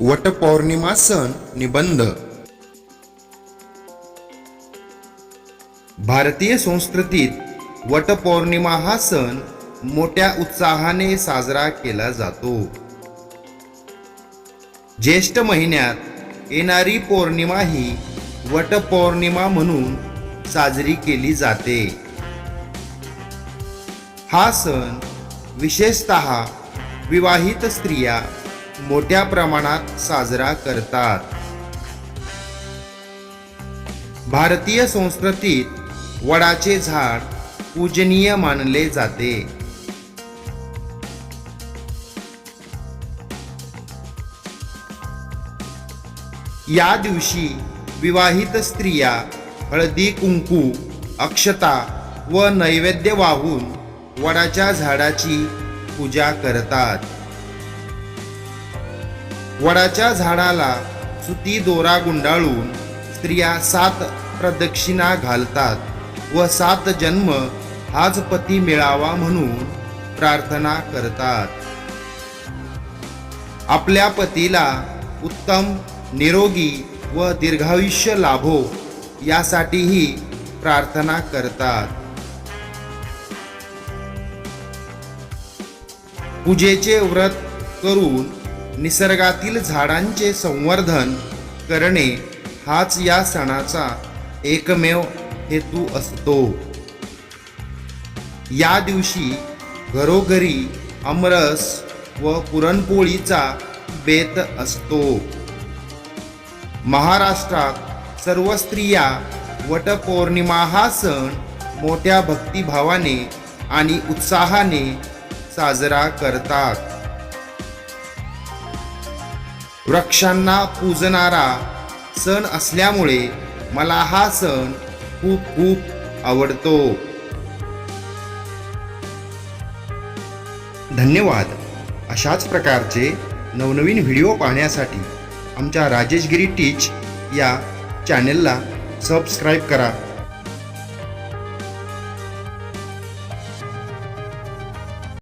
वटपौर्णिमा सण निबंध. भारतीय संस्कृतीत वटपौर्णिमा हा सण मोठ्या उत्साहाने साजरा केला जातो. ज्येष्ठ महिन्यात येणारी पौर्णिमा ही वटपौर्णिमा म्हणून साजरी केली जाते. हा सण विशेषत विवाहित स्त्रिया मोठ्या प्रमाणात साजरा करतात. भारतीय संस्कृतीत वडाचे झाड पूजनीय मानले जाते. या दिवशी विवाहित स्त्रिया हळदी कुंकू अक्षता व नैवेद्य वाहून वडाच्या झाडाची पूजा करतात. वडाच्या झाडाला सुती दोरा गुंडाळून स्त्रिया सात प्रदक्षिणा घालतात व सात जन्म हाच पती मिळावा म्हणून प्रार्थना करतात. आपल्या पतीला उत्तम निरोगी व दीर्घायुष्य लाभो यासाठीही प्रार्थना करतात. पूजेचे व्रत करून निसर्गातील झाडांचे संवर्धन करणे हाच या सणाचा एकमेव हेतू असतो. या दिवशी घरोघरी आमरस व पुरणपोळीचा बेत असतो. महाराष्ट्रात सर्व स्त्रिया वटपौर्णिमा हा सण मोठ्या भक्तिभावाने आणि उत्साहाने साजरा करतात. वृक्षांना पूजणारा सण असल्यामुळे मला हा सण खूप खूप आवडतो. धन्यवाद. अशाच प्रकारचे नवनवीन व्हिडिओ पाहण्यासाठी आमच्या राजेशगिरी टीच या चॅनेलला सबस्क्राईब करा.